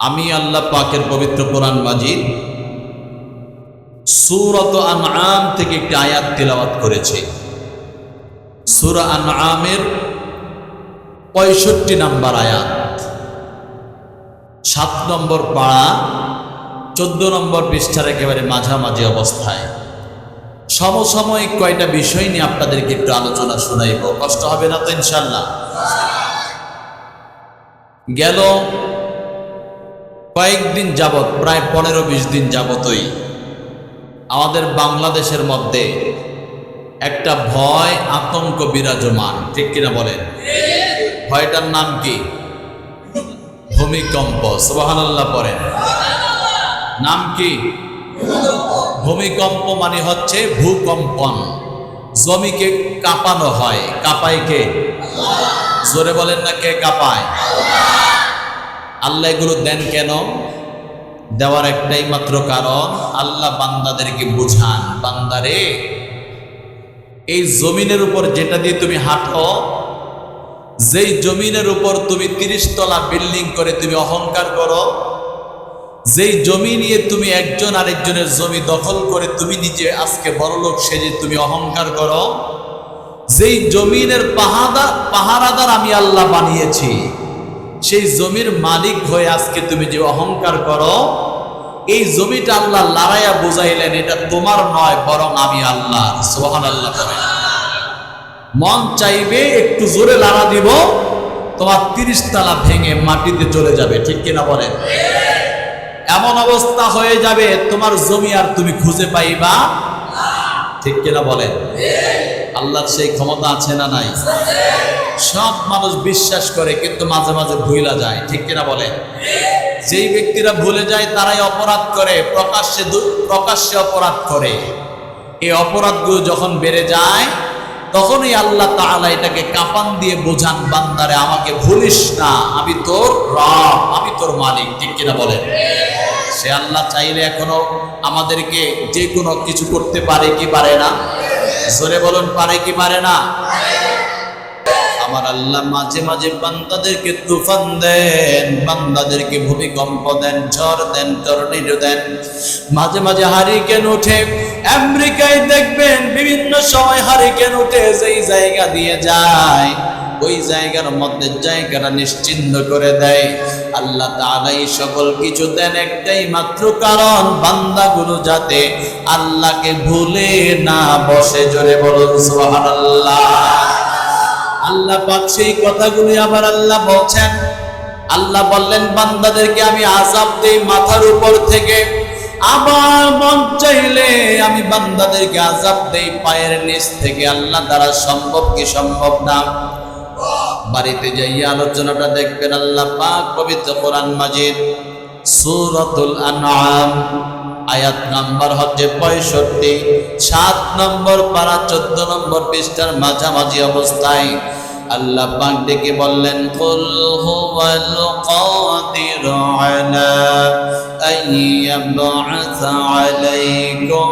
আমি আল্লাহ পাকের পবিত্র কোরআন মাজিদ সুরত আনআম থেকে একটি আয়াত তেলাওয়াত করেছে। সুরা আনআমের পঁয়ষট্টি নাম্বার আয়াত। সাত নম্বর পাড়া, চোদ্দ নম্বর পৃষ্ঠার একেবারে মাঝামাঝি অবস্থায়। সমসাময়িক কয়টা বিষয় নিয়ে আপনাদেরকে একটু আলোচনা শোনাইব। কষ্ট হবে না তো ইনশাল্লাহ গেল কয়েকদিন যাবত প্রায় পনেরো বিশ দিন যাবতই আমাদের বাংলাদেশের মধ্যে একটা ভয়, আতঙ্ক বিরাজমান। ঠিক কিনা বলেন? ভয়টার নাম কি? ভূমিকম্প। সুবহানাল্লাহ পড়েন। নাম কি? ভূমিকম্প মানে হচ্ছে ভূকম্পন। জমিকে কাঁপানো হয়। কাঁপায় কে? জোরে বলেন না কে কাঁপায়? আল্লাহ এগুলো দেন কেন? দেওয়ার একটাই মাত্র কারণ, আল্লাহ বান্দাদেরকে বুঝান। বান্দারে, এই জমিনের উপর যেটা দিয়ে তুমি হাঁটো, যেই জমিনের উপর তুমি তিরিশ তলা বিল্ডিং করে তুমি অহংকার করো, যেই জমি নিয়ে তুমি একজন আরেকজনের জমি দখল করে তুমি নিজে আজকে বড়লোক সেজে তুমি অহংকার করো, যেই জমিনের পাহাদা পাহারাদার আমি আল্লাহ বানিয়েছি। সেই জমির মালিক হয়ে আজকে তুমি যে অহংকার করো, এই জমিটা আল্লাহ লড়াইয়া বুঝাইলেন, এটা তোমার নয়, বরং আমি আল্লাহ সোহান আল্লাহ মন চাইবে একটু জোরে লাড়া দিব, তোমার তিরিশ তালা ভেঙে মাটিতে চলে যাবে, ঠিক কিনা বলেন? এমন অবস্থা হয়ে যাবে, তোমার জমি আর তুমি খুঁজে পাইবা ঠিক কিনা বলেন? আল্লাহর সেই ক্ষমতা আছে না নাই? সব মানুষ বিশ্বাস করে, কিন্তু মাঝে মাঝে ভুলা যায়, ঠিক কিনা বলেন? যেই ব্যক্তিরা ভুলে যায়, তারাই অপরাধ করে, প্রকাশ্যে প্রকাশ্যে অপরাধ করে। এই অপরাধগুলো যখন বেড়ে যায়, তখনই আল্লাহ তাআলা এটাকে কাপান দিয়ে বোঝান, বান্দারে, আমাকে ভুলিস না, আমি তোর রব, আমি তোর মালিক, ঠিক কিনা বলেন? সে আল্লাহ চাইলে এখনও আমাদেরকে যে কোনো কিছু করতে পারে কি পারে না? জোরে বলুন, পারে কি পারে না? আমার আল্লাহ মাঝে মাঝে বান্দাদেরকে তুফান দেন, বান্দাদেরকে ভূমিকম্প দেন, ঝড় দেন, টর্নেডো দেন। মাঝে মাঝে হারিকেন উঠে আমেরিকায় দেখবেন বিভিন্ন সময় হারিকেন উঠে যেই জায়গা দিয়ে যায়, ওই জায়গার মধ্যে জায়গাটা নিশ্চিন্ন করে দেয়। আল্লাহ তাআলা সকল কিছু দেন একটাই মাত্র কারণ, বান্দাগুলো যাতে আল্লাহকে ভুলে না বসে। জোরে বলুন, সুবহানাল্লাহ। আল্লাহ পাক সেই কথাগুলি আবার আল্লাহ বলছেন। আল্লাহ বললেন, বান্দাদেরকে আমি আজাব দেই মাথার উপর থেকে। আবার মন চাইলে আমি বান্দাদেরকে আজাব দেই পায়ের নিচ থেকে। আল্লাহ দ্বারা সম্ভব কি সম্ভব না? বাড়িতে যাইয়া আলোচনাটা দেখবেন আল্লাহ পাক পবিত্র কোরআন মাজিদ, সূরাতুল আনআম, আয়াত নাম্বার হচ্ছে পঁয়ষট্টি, সাত নম্বর পারা চোদ্দ নম্বর পৃষ্ঠার মাঝামাঝি অবস্থায় আল্লাহ পাক ডেকে বললেন, কুল হুয়াল কাদিরু আলা আলাইকুম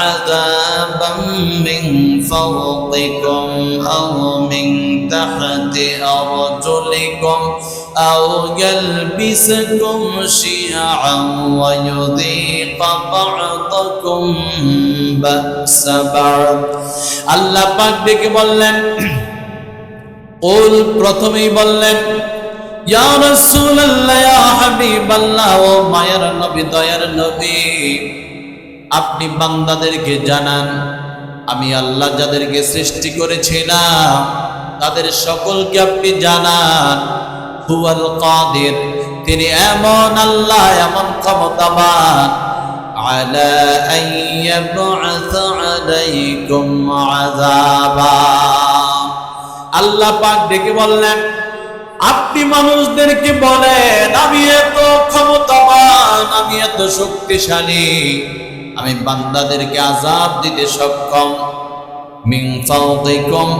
আযাবাম মিন ফাওকিকুম আও মিন আরজুলিকুম আও ইয়ালবিসাকুম শিয়াআন ওয়া ইউযীকা বা'দাকুম বা'সা বা'দ। আল্লাহ পাক ডেকে বললেন, কুল প্রথমেই বললেন, ইয়া রাসূলুল্লাহ, ইয়া হাবিবাল্লাহ, ও মায়ের নবী, দয়ার নবী, আপনি বান্দাদেরকে জানান, আমি আল্লাহ যাদেরকে সৃষ্টি করেছিলাম তাদের সকলকে আপনি জানান হুয়াল কাদির তিনি এমন আল্লাহ এমন ক্ষমতাবান على أن يبعث عليكم عذابا আল্লাহ পাক ডেকে বললেন আপনি মানুষদেরকে বলেন আমি এত ক্ষমতাবান আমি এত শক্তিশালী আমি বান্দাদেরকে আজাব দিতে সক্ষম মিং ফাওকিকুম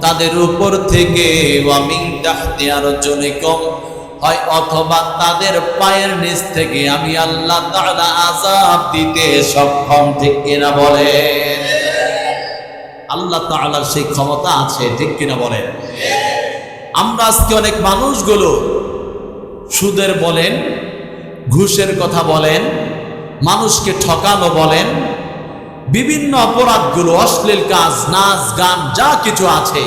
তাদের উপর থেকে, ওয়া মিং তাহতি আরজুলিকুম হয় অথবা তাদের পায়ের নিচ থেকে আমি আল্লাহ তাআলা আজাব দিতে সক্ষম, ঠিক কিনা বলেন? আল্লাহ তাআলার সেই ক্ষমতা আছে, ঠিক কিনা বলেন? আমরা আজকে অনেক মানুষগুলো সুদের বলেন, ঘুষের কথা বলেন, মানুষকে ঠকানো বলেন বিভিন্ন অপরাধগুলো অশ্লীল কাজ নাচ গান যা কিছু আছে।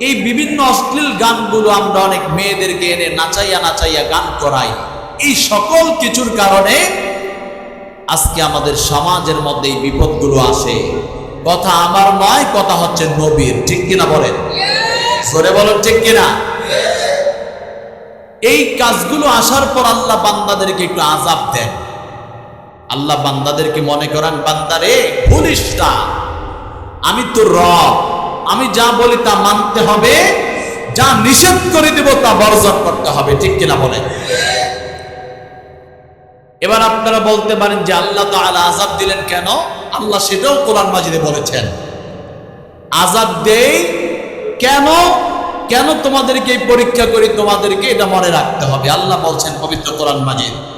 এই বিভিন্ন অশ্লীল গানগুলো আমরা অনেক মেয়েদেরকে এনে নাচাইয়া নাচাইয়া গান করাই। এই সকল কিছুর কারণে আজকে আমাদের সমাজের মধ্যে এই বিপদগুলো আসে। কথা আমার নয় কথা হচ্ছে নবীর। ঠিক কিনা বলেন? জোরে বলেন ঠিক কিনা? এই কাজগুলো আসার পর আল্লাহ বান্দাদেরকে একটু আজাব দেন। আল্লাহ বান্দাদেরকে মনে করান, বান্দারে ভুলিস আমি তো রব। আমি যা বলি তা মানতে হবে। যা নিষেধ করে দেব তা বর্জন করতে হবে। ঠিক কিনা বলেন? এবার আপনারা বলতে পারেন যে আল্লাহ তাআলা আজাব দিলেন কেন? আল্লাহ সেটাও কোরআন মাজিদে বলেছেন। আজাব দেই কেন? কেন তোমাদেরকে পরীক্ষা করি? তোমাদেরকে এটা মনে রাখতে হবে। আল্লাহ বলছেন, পবিত্র কোরআন মাজিদ।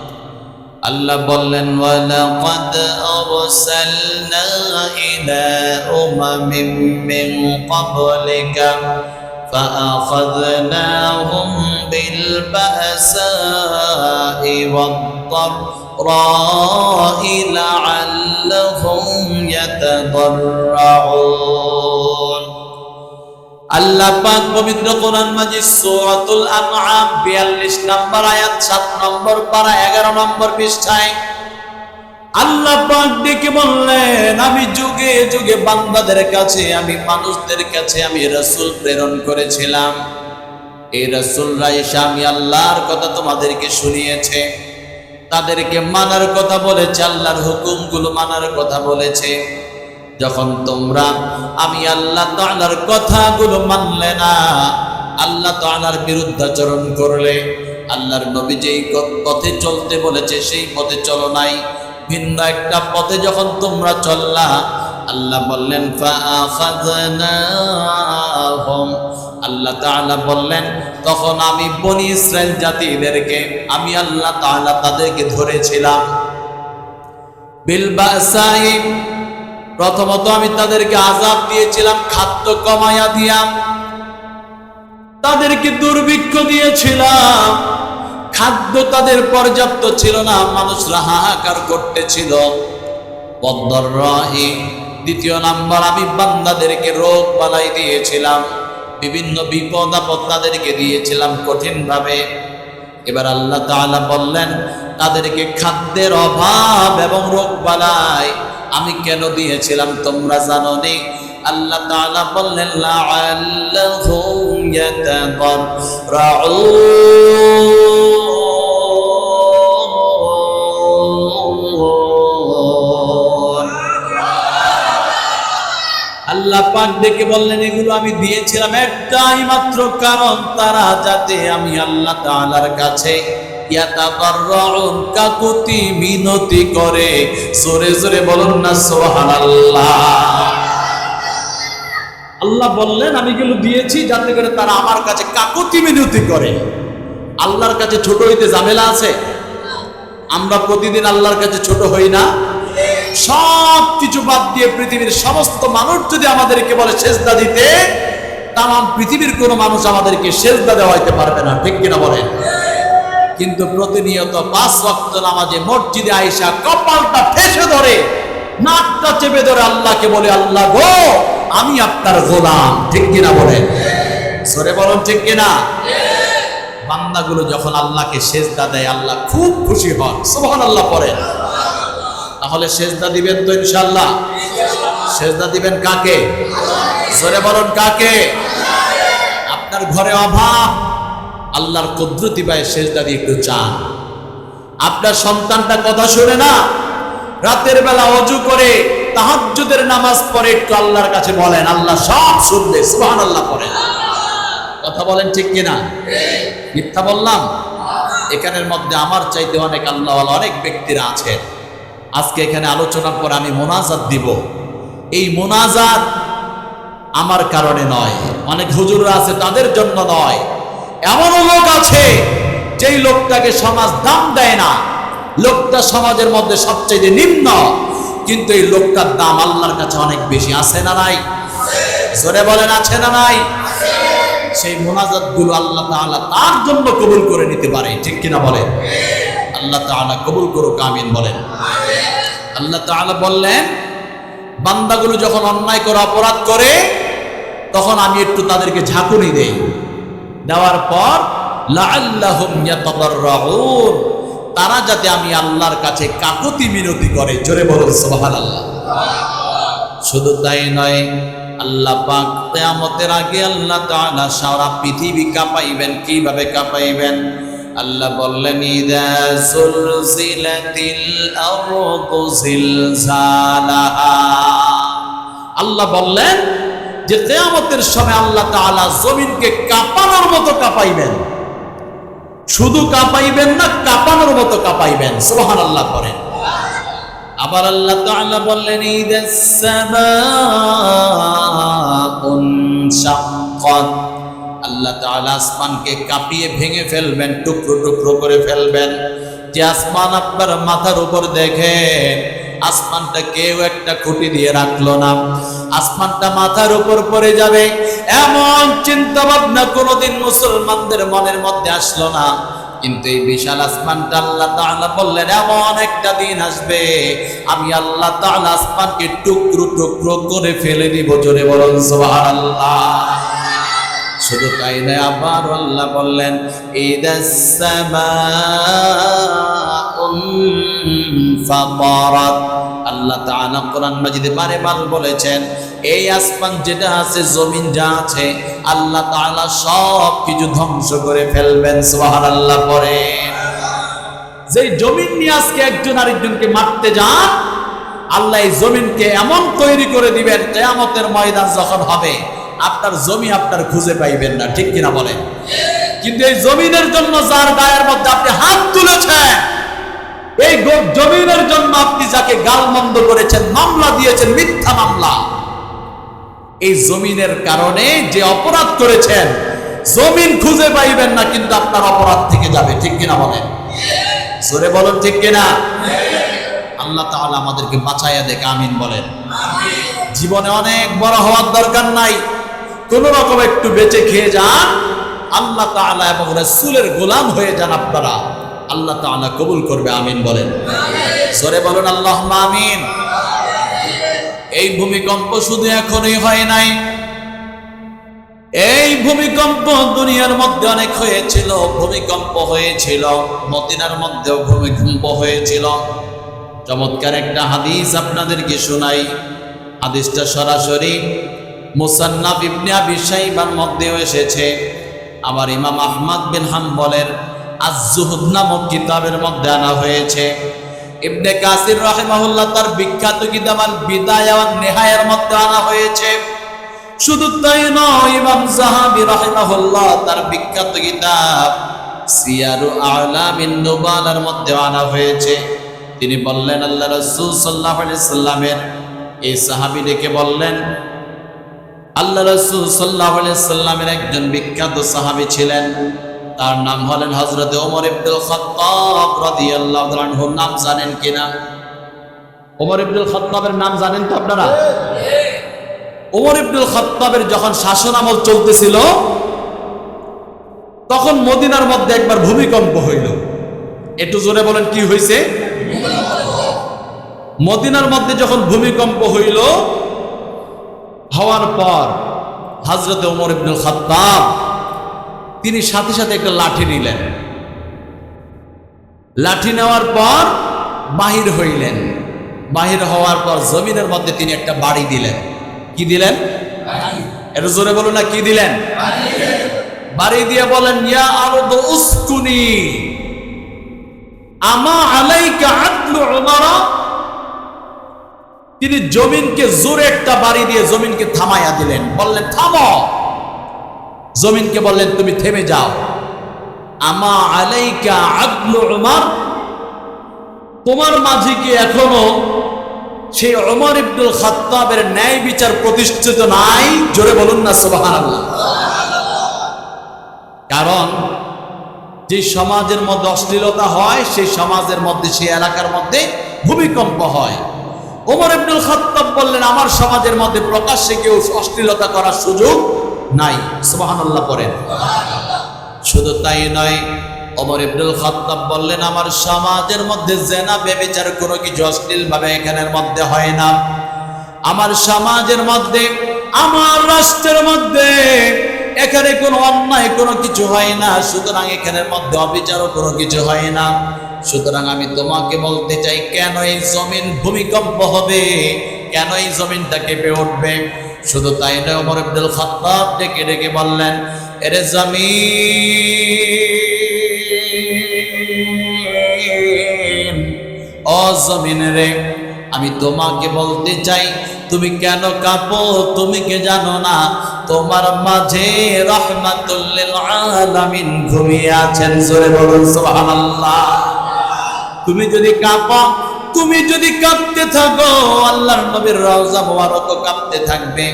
আল্লাহ বললেন ওয়ালাকাদ আরসালনা ইলা উমামিন মিন ক্বাবলিকা فأخذناهم بالبأساء والضراء لعلهم يتضرعون আল্লাহ পাক পবিত্র কোরআন মাজিদ সূরাতুল আনআম 42 নম্বর আয়াত 7 নম্বর পারা 11 নম্বর পৃষ্ঠায় আল্লাহ পাক ডেকে বললেন, আমি যুগে যুগে বান্দাদের কাছে, আমি মানুষদের কাছে, আমি রাসূল প্রেরণ করেছিলাম। এই রাসূলরা এসে আমি আল্লাহর কথা তোমাদেরকে শুনিয়েছে। তাদেরকে মানার কথা বলেছে, আল্লাহর হুকুমগুলো মানার কথা বলেছে। যখন তোমরা, আমি আল্লাহ তাআলার কথাগুলো মানলে না, আল্লাহ তাআলার বিরুদ্ধাচরণ করলে, আল্লাহর নবী যেই পথে চলতে বলেছে সেই পথে চলো নাই। ভিন্ন একটা পথে যখন তোমরা চললা, আল্লাহ বললেন আল্লাহ তাআলা বললেন, তখন আমি বনি ইসরায়েল জাতিদেরকে, আমি আল্লাহ তাআলা তাদেরকে ধরেছিলাম। বিল প্রথমত আমি তাদেরকে আজাব দিয়েছিলাম, খাদ্য কমায়া দিয়া তাদেরকে দুর্ভিক্ষ দিয়েছিলাম। খাদ্য তাদের পর্যাপ্ত ছিল না, মানুষরা হাহাকার করতেছিল। বন্দর বদ্দররাহি দ্বিতীয় নাম্বার, আমি বান্দাদেরকে রোগ বালাই দিয়েছিলাম। বিভিন্ন বিপদ আপদ তাদেরকে দিয়েছিলাম কঠিনভাবে। এবার আল্লাহ তাআলা বললেন, তাদেরকে খাদ্যের অভাব এবং রোগ বালায় আমি কেন দিয়েছিলাম তোমরা জানো নি আল্লাহ তাআলা বললেন, লাআল্লাহুম ইয়াতাদাররাউন আল্লাহ পাক ডেকে বললেন, এগুলো আমি দিয়েছিলাম একটাই মাত্র কারণ, তারা যাতে আমি আল্লাহ তাআলার কাছে কাকুতি মিনতি করে। জোরে জোরে বলুন না, সুবহানাল্লাহ। আল্লাহ বললেন, আমি এগুলো দিয়েছি, যাতে করে তারা আমার কাছে কাকুতি মিনতি করে। আল্লাহর কাছে ছোট হইতে ঝামেলা আছে? আমরা প্রতিদিন আল্লাহর কাছে ছোট হই না? সব কিছু বাদ দিয়ে পৃথিবীর সমস্ত মানুষ যদি আমাদেরকে বলে সেজদা দিতে তাম পৃথিবীর কোনো মানুষ আমাদেরকে সেজদা দেওয়াইতে পারবে না, ঠিক কিনা বলেন? কিন্তু প্রতিনিয়ত পাঁচ ওয়াক্ত নামাজে মসজিদে আইসা কপালটা ঠেসে ধরে, নাকটা চেপে ধরে আল্লাহকে বলে, আল্লাহ গো, আমি আপনার গোলাম। ঠিক কিনা বলেন? সরে বলুন, ঠিক কিনা? বান্দাগুলো যখন আল্লাহকে সেজদা দেয়, আল্লাহ খুব খুশি হন। সুবহান আল্লাহ পড়েন। তাহলে সেজদা দিবেন তো ইনশাল্লাহ সেজদা দিবেন কাকে? জোরে বলুন কাকে? আপনার ঘরে অভাব, আল্লাহর কুদরতি পায়ে সেজদা দিয়ে একটু চান। আপনার সন্তানটা কথা শুনে না, রাতের বেলা অজু করে তাহাজ্জুদের নামাজ পড়ে একটু আল্লাহর কাছে বলেন, আল্লাহ সব শুনবে, সুবহানাল্লাহ পড়েন কথা বলেন ঠিক কিনা? মিথ্যা বললাম? এখানের মধ্যে আমার চাইতে অনেক আল্লাহ অনেক ব্যক্তিরা আছেন। আজকে এখানে আলোচনার পর আমি মোনাজাত দিব। এই মোনাজাত আমার কারণে নয়, অনেক হুজুররা আছে তাদের জন্য নয়। এমন লোক আছে যেই লোকটাকে সমাজ দাম দেয় না। লোকটা সমাজের মধ্যে সবচেয়ে নিম্ন, কিন্তু এই লোকটার দাম আল্লাহর কাছে অনেক বেশি। আছে না নাই? জোরে বলেন, আছে না নাই? সেই মোনাজাতগুলো আল্লাহ তার জন্য কবুল করে নিতে পারে, ঠিক কিনা বলে আল্লাহ তাআলা কবুল করুক, আমিন বলেন। আল্লাহ তাআলা বললেন, বান্দাগুলো যখন অন্যায় করে, অপরাধ করে, তখন আমি একটু তাদেরকে ঝাঁকুনি দেই। দেওয়ার পর তারা যাতে আমি আল্লাহর কাছে কাকুতি মিনতি করে। জোরে বলুন, সুবহানাল্লাহ। শুধু তাই নয়, আল্লাহ পাক কিয়ামতের আগে আল্লাহ তাআলা সারা পৃথিবী কাঁপাইবেন। কীভাবে কাঁপাইবেন? আল্লাহ বললেন আল্লাহ বললেন যে, কিয়ামতের সময় আল্লাহ তাআলা জমিনকে কাঁপানোর মতো কাঁপাইবেন। শুধু কাঁপাইবেন না, কাঁপানোর মতো কাঁপাইবেন। সুবহানাল্লাহ করেন আবার আল্লাহ তাআলা বললেন, ইদাস সামাউন আল্লাহ তাআলা আসমানকে কাঁপিয়ে ভেঙে ফেলবেন, টুকরো টুকরো করে ফেলবেন। যে আসমান আপনার মাথার উপর দেখেন, আসমানটা কেউ একটা খুঁটি দিয়ে রাখল না। আসমানটা মাথার উপর পড়ে যাবে, এমন চিন্তা ভাবনা কোনোদিন মুসলমানদের মনের মধ্যে আসলো না। কিন্তু এই বিশাল আসমানটা আল্লাহ তাআলা বললেন, এমন একটা দিন আসবে, আমি আল্লাহ তাআলা আসমানকে টুকরো টুকরো করে ফেলে দিব। জোরে বলুন, সুবহানাল্লাহ। শুধু তাই নয়, আবার আল্লাহ বললেন আল্লাহ তাআলা কোরআন মাজিদে বারে বার বলেছেন, এই আসমান যেটা আছে, জমিন যা আছে, আল্লাহ তাআলা সব কিছু ধ্বংস করে ফেলবেন। সুবহানাল্লাহ পরে যে জমিন নিয়ে আজকে একজন আরেকজনকে মারতে যান, আল্লাহ এই জমিনকে এমন তৈরি করে দিবেন, কেয়ামতের ময়দান যখন হবে আপনার জমি আপনার খুঁজে পাইবেন না ঠিক কিনা বলেন? কিন্তু এই জমিনের জন্য যার গায়ের মধ্যে আপনি হাত তুলেছেন এই জমিনের জন্য আপনি যাকে গালমন্দ করেছেন মামলা দিয়েছেন মিথ্যা মামলা। এই জমিনের কারণে যে অপরাধ করেছেন জমিন খুঁজে পাইবেন না কিন্তু আপনার অপরাধ থেকে যাবে ঠিক কিনা বলেন? জোরে বলেন ঠিক কিনা? আল্লাহ তাআলা আমাদেরকে বাঁচাইয়া দেখে আমিন বলেন। জীবনে অনেক বড় হওয়ার দরকার নাই। কোন রকম একটু বেঁচে খেয়ে যান, আল্লাহ তাআলা এবং রাসূলের গোলাম হয়ে যান আপনারা। আল্লাহ তাআলা কবুল করবে, আমিন বলেন। সরে বলুন আল্লাহ আমিন। এই ভূমিকম্প শুধু এখনই হয় নাই। এই ভূমিকম্প দুনিয়ার মধ্যে অনেক হয়েছিল, ভূমিকম্প হয়েছিল, মদিনার মধ্যেও ভূমিকম্প হয়েছিল। চমৎকার একটা হাদিস আপনাদেরকে শোনাই। হাদিসটা সরাসরি মুসান্নাফ ইবনে আবি শাইবার মধ্যেও এসেছে। আমার ইমাম আহমদ বিন হাম্বলের আজ-জুহুদ নামক কিতাবের মধ্যে আনা হয়েছে। ইবনে কাসির রাহিমাহুল্লাহ তার বিখ্যাত কিতাব আল বিদায়া ওয়ান নিহায়ার মধ্যে আনা হয়েছে। শুধু তাই নয়, ইমাম জাহাবি রাহিমাহুল্লাহ তার বিখ্যাত কিতাব সিয়ারু আলামিন নুবালার মধ্যে আনা হয়েছে। তিনি বললেন, আল্লাহ রাসূল সাল্লাল্লাহু আলাইহি সাল্লামের এই সাহাবী ডেকে বললেন আল্লাহ রসুল সাল্লাহ সাল্লামের একজন বিখ্যাত সাহাবী ছিলেন। তার নাম হলেন হযরত ওমর ইবনুল খাত্তাব নাম জানেন কিনা ওমর ইবনুল খাত্তাবের নাম জানেন তো আপনারা? ওমর ইবনুল খাত্তাবের যখন শাসন আমল চলতেছিল, তখন মদিনার মধ্যে একবার ভূমিকম্প হইল। একটু জোরে বলেন কি হয়েছে মদিনার মধ্যে যখন ভূমিকম্প হইল হওয়ার পর হজরত ওমর ইবনুল খাত্তাব, তিনি সাথে সাথে একটা লাঠি নিলেন। লাঠি নেওয়ার পর বাহির হইলেন। বাহির হওয়ার পর জমিনের মধ্যে তিনি একটা বাড়ি দিলেন। কি দিলেন? এটা জোরে বলুন না, কি দিলেন? বাড়ি দিয়ে বলেন, ইয়া আরদ উস্কুনি, আমা আলাইকা আদলু উমারা? তিনি জমিনকে জোরে একটা বাড়ি দিয়ে জমিনকে থামাইয়া দিলেন। বললেন, থামো। জমিনকে বললেন, তুমি থেমে যাও। আমা আলাইকা আদলু উমার? তোমার মাঝে কি এখনও সেই অমর ইবনুল খাত্তাবের ন্যায় বিচার প্রতিষ্ঠিত নাই? জোরে বলুন না, সুবহানাল্লাহ। কারণ যে সমাজের মধ্যে অশ্লীলতা হয়, সেই সমাজের মধ্যে, সেই এলাকার মধ্যে ভূমিকম্প হয়। ওমর ইবনুল খাত্তাব বললেন, আমার সমাজের মধ্যে প্রকাশ্যে কেউ অশ্লীলতা করার সুযোগ নাই। সুবহানাল্লাহ করেন শুধু তাই নয়, ওমর ইবনুল খাত্তাব বললেন, আমার সমাজের মধ্যে জেনা বেবিচার কোনো কিছু অশ্লীল ভাবে এখানের মধ্যে হয় না। আমার সমাজের মধ্যে, আমার রাষ্ট্রের মধ্যে এখানে কোনো অন্যায় কোনো কিছু হয় না। সুতরাং এখানের মধ্যে অবিচারও কোনো কিছু হয় না। সুতরাং আমি তোমাকে বলতে চাই, কেন এই জমিন ভূমিকম্প হবে? কেন এই জমিনটা কেঁপে উঠবে? শুধু তাই নয়, ওমর আব্দুল খাত্তাব ডেকে ডেকে বললেন, এরে জমিন ও জমিন রে, আমি তোমাকে বলতে চাই, তুমি কেন কাঁপো? তুমি কে জানো না? তোমার মাঝে রহমাতুল্লিল আলামিন ঘুমিয়ে আছেন, জোরে বলুন সুবহানাল্লাহ। তুমি যদি কাঁপো, তুমি যদি কাঁপতে থাকো, আল্লাহর নবীর রওজা মোবারক কাঁপতে থাকবে।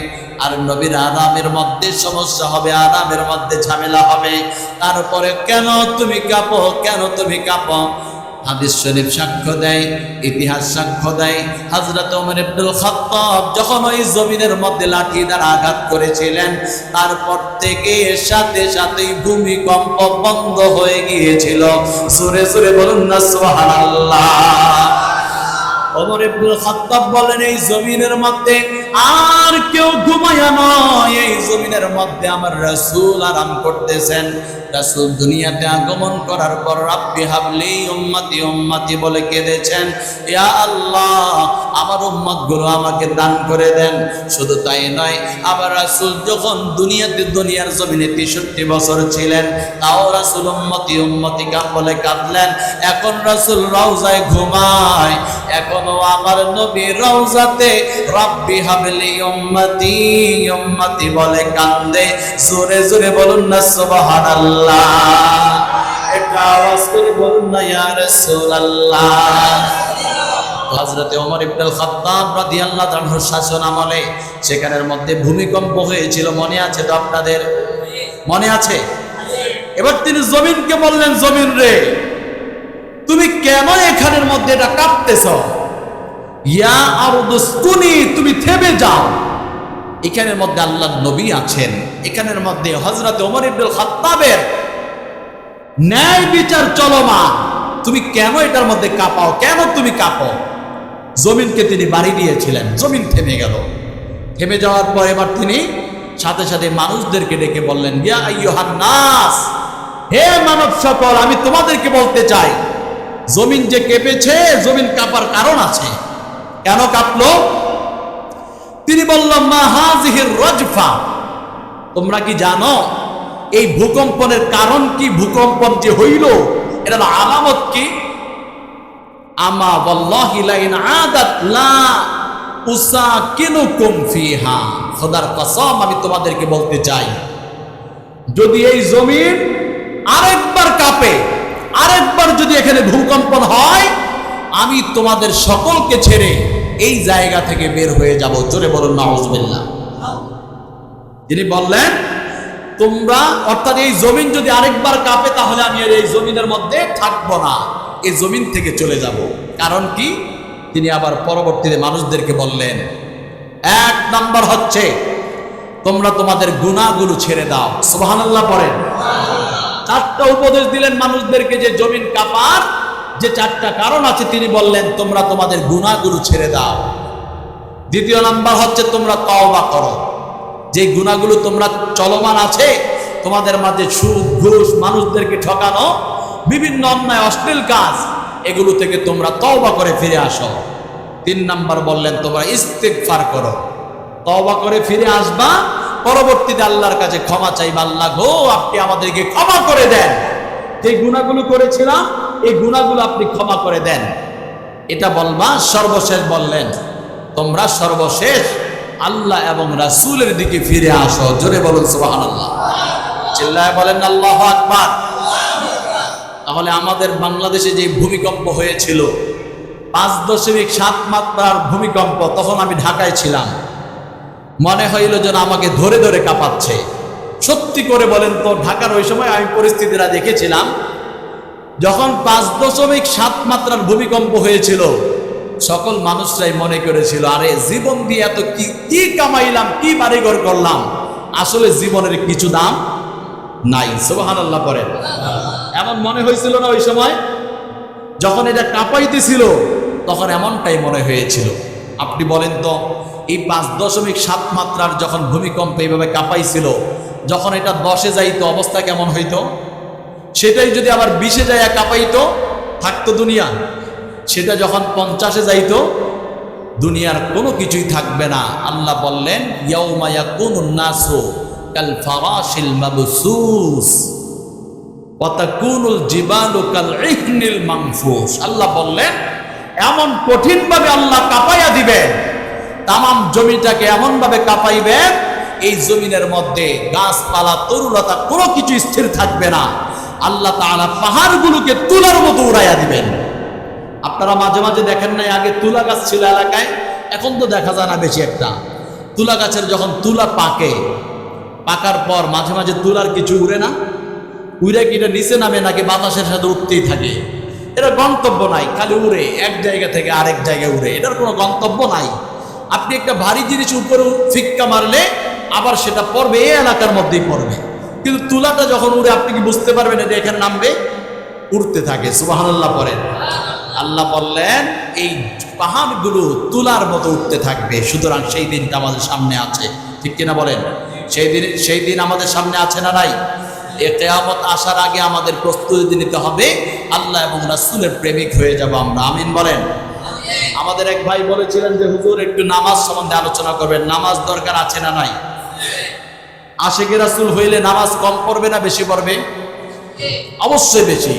আর নবীর আরামের মধ্যে সমস্যা হবে, আরামের মধ্যে ঝামেলা হবে। তারপরে কেন তুমি কাঁপো, কেন তুমি কাঁপো? হাদিস শরীফ সাক্ষ্য দেয়, ইতিহাস সাক্ষ্য দেয়। হযরত ওমর ইবনুল খাত্তাব যখন ওই জমিনের মধ্যে লাঠি দ্বারা আঘাত করেছিলেন, তারপর থেকে সাথে সাথেই ভূমিকম্প বন্ধ হয়ে গিয়েছিল। সুরে সুরে বলুন না সুবহানাল্লাহ। ওমর ইবনুল বলেন, এই জমিনের মধ্যে আর কেউ ঘুমায়া এই জমিনের মধ্যে আমার রাসূল আরাম করতেছেন। রাসূল দুনিয়াতে আগমন করার পর বলে কেঁদেছেন। আল্লাহ, আমার আমাকে দান করে দেন। শুধু তাই নয় আবার রাসূল যখন দুনিয়াতে দুনিয়ার জমিনে তেষট্টি বছর ছিলেন, তাও রাসূল উম্মতি উম্মতি কাম বলে কাঁদলেন। এখন রাসূল রওজায় ঘুমায়। এখনও আমার নবী বলে কান্দে। জোরে জোরে বলুন না, সুবহানাল্লাহ। করে বলুন না ওমর শাসন আমলে, সেখানের মধ্যে ভূমিকম্প হয়েছিল, মনে আছে তো আপনাদের? মনে আছে? এবার তিনি জমিনকে বললেন, জমিন রে, তুমি কেন এখানের মধ্যে এটা কাঁপতেছ? ইয়া আরদুসকুনি তুমি থেমে যাও। এখানের মধ্যে আল্লাহ নবী আছেন। এখানের মধ্যে হযরত ওমর ইবনুল খাত্তাবের ন্যায় বিচার চলমান। তুমি কেন এটার মধ্যে কাঁপাও? কেন তুমি কাঁপো? জমিনকে তিনি বাড়ি দিয়েছিলেন। জমিন থেমে গেল। থেমে যাওয়ার পর এবার তিনি সাথে সাথে মানুষদেরকে ডেকে বললেন, ইয়া আইয়ুহান নাস, হে মানব সকল, আমি তোমাদেরকে বলতে চাই, জমিন যে কেঁপেছে, জমিন কাঁপার কারণ আছে। কেন কাঁপলো? তিনি বললাম মা হাজিহির রজফা। তোমরা কি জানো, এই ভূকম্পনের কারণ কি? ভূকম্পন যে হইল এটা আলামত কি? আমা ওয়াল্লাহি লাইন আদাত লা উসাকিনুকুম ফিহা। খোদার কসম, আমি তোমাদেরকে বলতে চাই, যদি এই জমিন আরেকবার কাঁপে, আরেকবার যদি এখানে ভূকম্পন হয় আমি তোমাদের সকলকে ছেড়ে এই জায়গা থেকে বের হয়ে যাব। জোরে বলুন, নাউজুবিল্লাহ। তিনি বললেন, তোমরা অর্থাৎ এই জমিন যদি আরেকবার কাঁপে, তাহলে আমি আর এই জমিনের মধ্যে থাকব না। এই জমিন থেকে চলে যাব। কারণ কি? তিনি আবার পরবর্তীতে মানুষদেরকে বললেন, এক নাম্বার হচ্ছে, তোমরা তোমাদের গুণাগুলো ছেড়ে দাও। সুবহানাল্লাহ পড়েন। চারটা উপদেশ দিলেন মানুষদেরকে যে জমিন কাপার যে চারটা কারণ আছে, তিনি বললেন, তোমরা তোমাদের গুণাগুলো ছেড়ে দাও। দ্বিতীয় নাম্বার হচ্ছে, তোমরা তওবা করো। যে গুণাগুলো তোমরা চলমান আছে, তোমাদের মাঝে সুদ ঘুষ, মানুষদেরকে ঠকানো, বিভিন্ন অন্যায়, অশ্লীল কাজ, এগুলো থেকে তোমরা তওবা করে ফিরে আসো। তিন নাম্বার বললেন, তোমরা ইস্তেকফার করো। তওবা করে ফিরে আসবা, পরবর্তীতে আল্লাহর কাছে ক্ষমা চাইবা। আল্লাহ গো, আপনি আমাদেরকে ক্ষমা করে দেন। যে গুণাগুলো করেছিলাম এই গুণাগুলো আপনি ক্ষমা করে দেন। এটা বলবা, সর্বশেষ বললেন, তোমরা সর্বশেষ আল্লাহ এবং রাসূলের দিকে ফিরে আসো। জোরে বলুন, সুবহানাল্লাহ। চিল্লায় বলেন, আল্লাহু আকবার। তাহলে আমাদের বাংলাদেশে যে ভূমিকম্প হয়েছিল, পাঁচ দশমিক সাত মাত্রার ভূমিকম্প, তখন আমি ঢাকায় ছিলাম। মনে হইল যেন আমাকে ধরে ধরে কাঁপাচ্ছে। সত্যি করে বলেন তো, ঢাকার ওই সময় আমি পরিস্থিতিটা দেখেছিলাম। যখন পাঁচ দশমিক সাত মাত্রার ভূমিকম্প হয়েছিল, সকল মানুষরাই মনে করেছিল, আরে জীবন দিয়ে এত কি কি কামাইলাম, কি বাড়িঘর করলাম? আসলে জীবনের কিছু দাম নাই, সুবহানাল্লাহ করেন এমন মনে হয়েছিল না ওই সময়? যখন এটা কাঁপাইতেছিল তখন এমনটাই মনে হয়েছিল। আপনি বলেন তো, এই পাঁচ দশমিক সাত মাত্রার যখন ভূমিকম্প এইভাবে কাঁপাইছিল, যখন এটা দশে যাইতো, অবস্থা কেমন হইতো? সেটাই যদি আবার বিশে যায় কাঁপাইতো থাকতো দুনিয়া। সেটা যখন পঞ্চাশে যাইতো, দুনিয়ার কোনো কিছুই থাকবে না। আল্লাহ বললেন, ইয়াউমা ইয়াকুনুন নাসু কাল ফারাশিল মাবসুস ওয়াতাকুনুল জিবালু কাল ইহনিল মানফুস আল্লাহ বললেন, এমন কঠিন ভাবে আল্লাহ কাঁপাইয়া দিবেন, তামাম জমিটাকে এমন ভাবে কাঁপাইবেন, এই জমিনের মধ্যে গাছপালা, তরুলতা কোনো কিছু স্থির থাকবে না। আল্লাহ তাআলা পাহাড়গুলোকে তুলার মতো উড়াইয়া দিবেন। আপনারা মাঝে মাঝে দেখেন নাই, আগে তুলা গাছ ছিল এলাকায়, এখন তো দেখা যায় না বেশি একটা। তুলা গাছের যখন তুলা পাকে, পাকার পর মাঝে মাঝে তুলার কিছু উড়ে না? উড়ে কি এটা নিচে নামে নাকি বাতাসের সাথে উঠতেই থাকে? এটা গন্তব্য নাই, খালি উড়ে, এক জায়গা থেকে আরেক জায়গায় উড়ে। এটার কোনো গন্তব্য নাই। আপনি একটা ভারী জিনিস উপরে ফিক্কা মারলে, আবার সেটা পড়বে এই এলাকার মধ্যেই পড়বে। কিন্তু তুলাটা যখন উড়ে, আপনি কি বুঝতে পারবেন এটা এখানে নামবে? উড়তে থাকে সুবাহান্লাহ পরেন আল্লাহ বললেন, এই পাহাড়গুলো তুলার মতো উঠতে থাকবে, সুতরাং সেই দিনটা আমাদের সামনে আছে। ঠিক কিনা বলেন? সেই দিন সেই দিন আমাদের সামনে আছে না নাই? এ কেয়ামত আসার আগে আমাদের প্রস্তুতি নিতে হবে, আল্লাহ এবং রাসূলের প্রেমিক হয়ে যাব আমরা। আমিন বলেন? আমাদের এক ভাই বলেছিলেন যে, হুজুর, একটু নামাজ সম্বন্ধে আলোচনা করবেন, নামাজ দরকার আছে না নাই? আশেকে রাসুল হইলে নামাজ কম পড়বে না বেশি পড়বে? অবশ্যই বেশি।